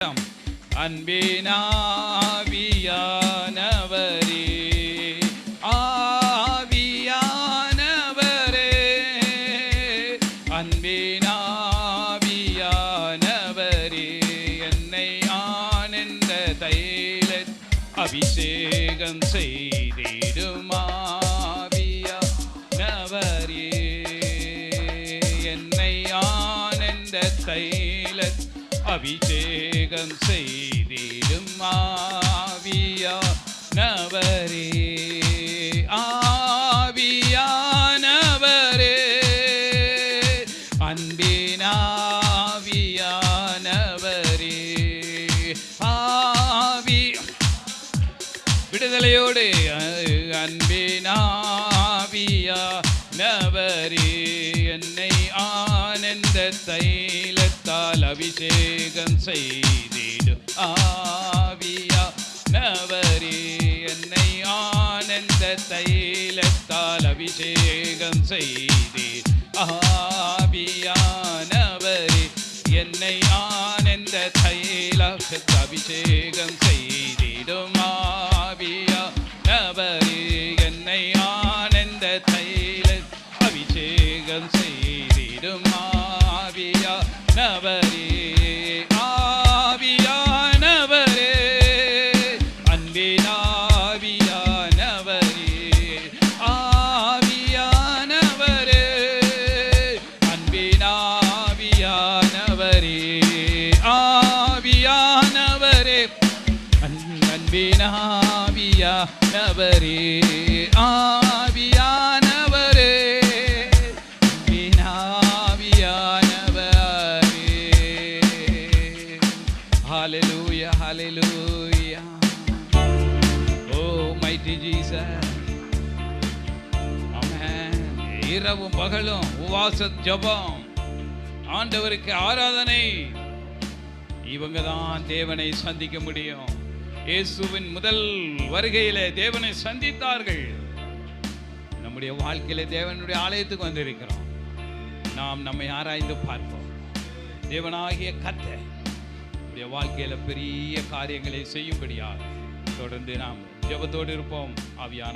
அன்பினாவியானவரே. ஆவியானவரே. அன்பினாவியானவரே. என்னை ஆனந்த தைல அபிஷேகம் செய்திடுமாவியா நவரே என்னை ஆனந்த தைல அபிஷேகம் செய்திடும் ஆவியா நவரே ஆவியானவரே அன்பினாவியானவரே ஆவி. விடுதலையோடு அன்பினாவியா நவரே என்னை ஆனந்த தைல அபிஷேகம் செய்திடு. ஆவியா நவரே என்னை ஆனந்த தைலத்தால் அபிஷேகம் செய்தே ஆவியானவரே என்னை ஆனந்த தைலத்து அபிஷேகம் செய்திடும். ஆவியா நவரே என்னை ஆனந்த தைல அபிஷேகம் செய்திடும் ஆவியா ஆவியானவரே அன்பினாவியானவரே ஆவியானவரே அன்பினாவியானவரே ஆவியானவரே அன்- அன்பினாவியானவரே ஆவியானவரே hallelujah. Oh, mighty Jesus. Amen. இரவும் பகலும் உவாச ஜபம் ஆண்டவருக்கு ஆராதனை இவங்க தான் தேவனை சந்திக்க முடியும் இயேசுவின் முதல் வருகையிலே தேவனை சந்தித்தார்கள் நம்முடைய வாழ்க்கையில தேவனுடைய ஆலயத்துக்கு வந்திருக்கிறோம் நாம் நம்மை ஆராய்ந்து பார்ப்போம் தேவனாகிய கத்தை நம்முடைய வாழ்க்கையில பெரிய காரியங்களை செய்யும்படியாக தொடர்ந்து நாம் ஜெபத்தோடு இருப்போம். ஆவியான